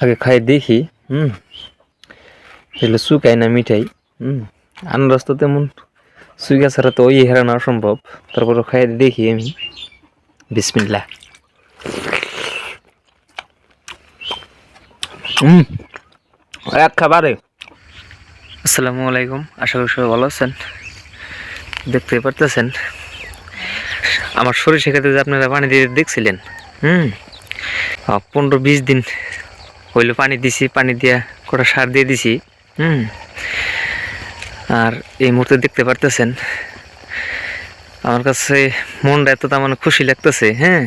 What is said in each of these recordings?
আগে খাই দেখি, হুম। এগুলো শুকাই না মিঠাই, হুম। আনারস তো তেমন সুইগা ছাড়া তো ওই হেরানো অসম্ভব তারপর খাই দেখি আমি। বিসমিল্লা হুম। এক খাবারে আসসালামু আলাইকুম, আশা করি সবাই ভালো আছেন। দেখতে পারতেছেন? আমার শরীর শেখাতে যে আপনারা পানি দিয়ে দেখছিলেন, হুম। পনেরো বিশ দিন হইল পানি দিছি, পানি দিয়া কটা সার দিয়ে দিছি, হুম। আর এই মুহূর্তে দেখতে পারতেছেন, আমার কাছে মনটা এত তার মানে খুশি লাগতেছে হ্যাঁ।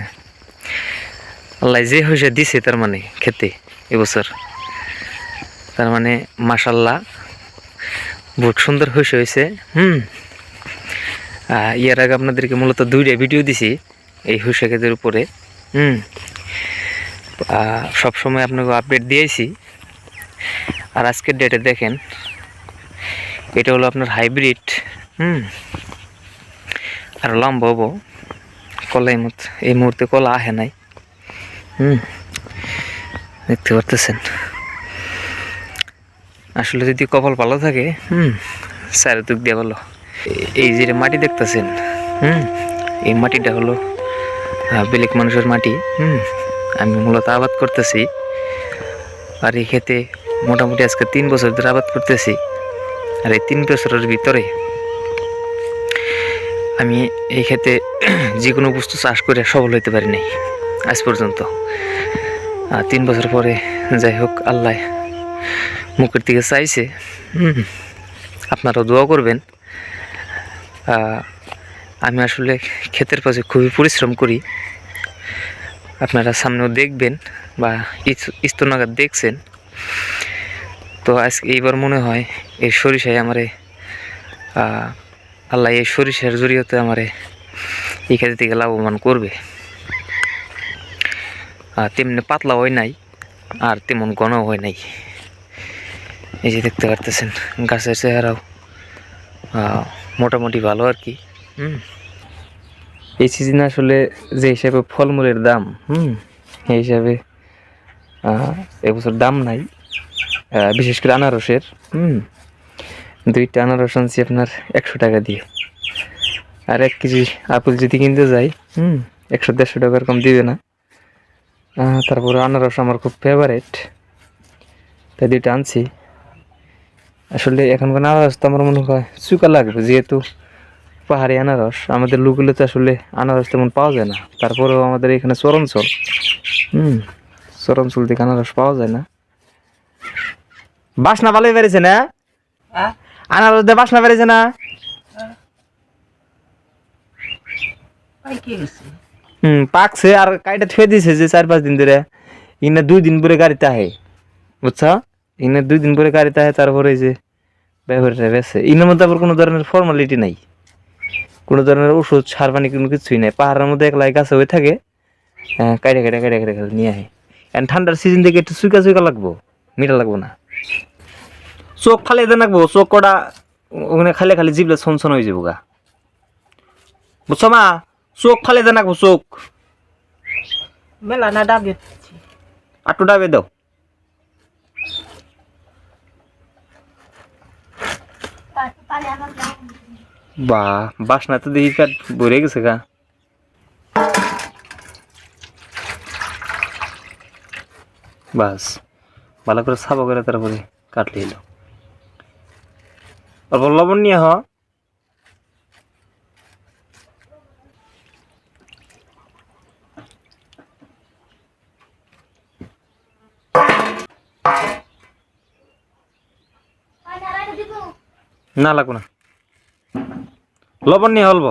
আল্লাহ যে হয়েছে দিছে তার মানে খেতে এবছর তার মানে মাসাল্লাহ বহুত সুন্দর হয়েছে হয়েছে, হুম। ইয়ার আগে আপনাদেরকে মূলত দুইটা ভিডিও দিছি, এই হুসে খেতের উপরে, হুম। সব সময় আপনাকে আপডেট দিয়েছি। আর আজকের ডেটে দেখেন, এটা হলো আপনার হাইব্রিড হুম? আর লম্বা হব। কলা এই মুহূর্তে এই মুহূর্তে কলা আহে নাই। হুম? দেখতে পারতেছেন? আসলে যদি কপাল ভালো থাকে, হুম? চারিদিক দিয়ে ভালো এই যে মাটি দেখতেছেন, হুম? এই মাটিটা হলো বেলেগ মানুষের মাটি, হুম? আমি মূলত আবাদ করতেছি। আর এই ক্ষেতে মোটামুটি আজকে তিন বছর ধরে আবাদ করতেছি। আর এই তিন বছরের ভিতরে আমি এই ক্ষেতে যে কোনো বস্তু চাষ করে সফল হইতে পারি নাই আজ পর্যন্ত। আর তিন বছর পরে যাই হোক, আল্লাহ মুখের দিকে চাইছে। আপনারাও দোয়া করবেন। আমি আসলে ক্ষেতের পাশে খুবই পরিশ্রম করি। আপনারা সামনেও দেখবেন বা ইস- স্তনাঘাত দেখছেন। তো আজকে এইবার মনে হয় এই সরিষায় আমারে আল্লাহ এই সরিষার জড়িয়তে আমারে এই ক্ষেত্রে থেকে লাভবান করবে। আর তেমনি পাতলা হয় নাই আর তেমন ঘন হয় নাই। এই যে দেখতে পারতেছেন, গাছের চেহারাও মোটামুটি ভালো আর কি। হুম। এই সিজনে আসলে যে হিসাবে ফলমূলের দাম, হুম, এই হিসাবে এবছর দাম নাই বিশেষ করে আনারসের, হুম, দুইটা আনারস আনছি আপনার একশো টাকা দিয়ে। আর এক কেজি আপেল যদি কিনতে যাই, হুম, একশো দেড়শো টাকার কম দিবে না। তারপরে আনারস আমার খুব ফেভারেট তাই দুইটা আনছি। আসলে এখনকার আনারস তো আমার মনে হয় চুকা লাগবে, যেহেতু পাহাড়ি আনারস। আমাদের লোকগুলোতে আসলে আনারস তেমন পাওয়া যায় না। তারপরেও আমাদের এখানে চরাঞ্চল হুম চরাঞ্চল থেকে আনারস পাওয়া যায় না। বাসনা ভালোই বেড়েছে না? আনারস দিয়ে বাসনা বেড়েছে না? হুম পাকছে আর কাইটা থুয়ে দিছে যে চার পাঁচ দিন ধরে। ইনা দুই দিন পরে গাড়িতে আহে। বুঝছা? ইনা দুই দিন পরে গাড়িতে আহে তারপরে এই যে ব্যবহারটা বেছে ইনার মধ্যে আবার কোনো ধরনের ফর্মালিটি নাই। কোনো ধরনের ওষুধ সার পানি কোনো কিছুই নাই। পাহাড়ের মধ্যে একলাই গাছে হয়ে থাকে কাইটা কাইটা কাইটা কাইটা কাইটা নিয়ে আহে এখন ঠান্ডার সিজন থেকে একটু চুইকা চুইকা লাগবো মিঠা লাগবো না। চোখ খালি দেন রাখব চোখ কটা ওখানে খালি খালি জিবলে ছন হয়ে যাব গা। বুঝছ মা? চোখ খালি দেন রাখব চোখ। মেলা না ডাবে আটু ডাবে দাও। বা বাসনা তো দেখি কাঠ ভরে গেছে গা। বাস, ভালো করে সাবা করে তারপরে কাটলে এলো অল্প লবণ নিয়ে হ। না লাগবো না। লবণ নিয়ে অল্প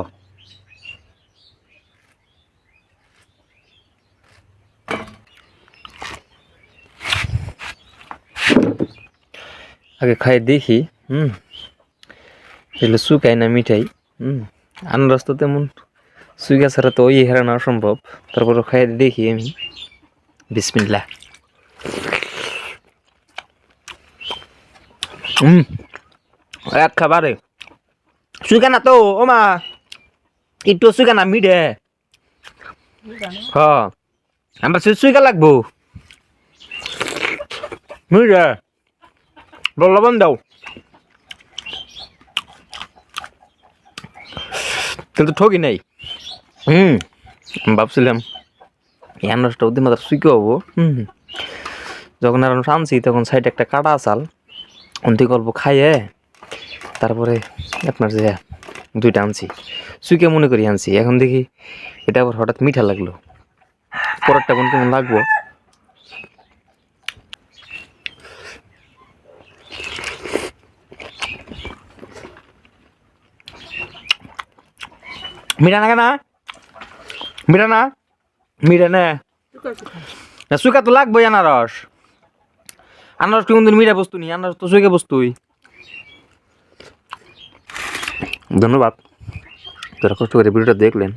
আগে খাই দেখি, হুম। এগুলো শুকাই না মিঠাই, হুম। আনারস তো তেমন সুইগা ছাড়া তো ওই হেরানো অসম্ভব তারপর খাই দেখি আমি। বিসমিল্লা। হুম। এক খাবারে। সুইগা না তো ও মা একটু সুইগা না মিঠে হ আমার সুইগা লাগবো মিরে লবণ দাও কিন্তু ঠকি নাই হুম ভাবছিলাম আনারসটা ওদের মাথা সুইকে হব হুম যখন আর আনছি তখন সাইডে একটা কাটা আসাল অন্তি গল্প খাইয়ে তারপরে আপনার যে দুইটা আনছি, সুইকে মনে করি আনছি। এখন দেখি এটা আবার হঠাৎ মিঠা লাগল। পরেরটা কোন কেমন লাগবো? মিঠা না মিঠা না? মিঠা না? সুইকা তো লাগবেই আনারস। আনারস কি কোনদিন মিঠা বস্তু নি আনারস তো সুইকা বস্তুই। ধন্যবাদ তোরা কষ্ট করে ভিডিওটা দেখলেন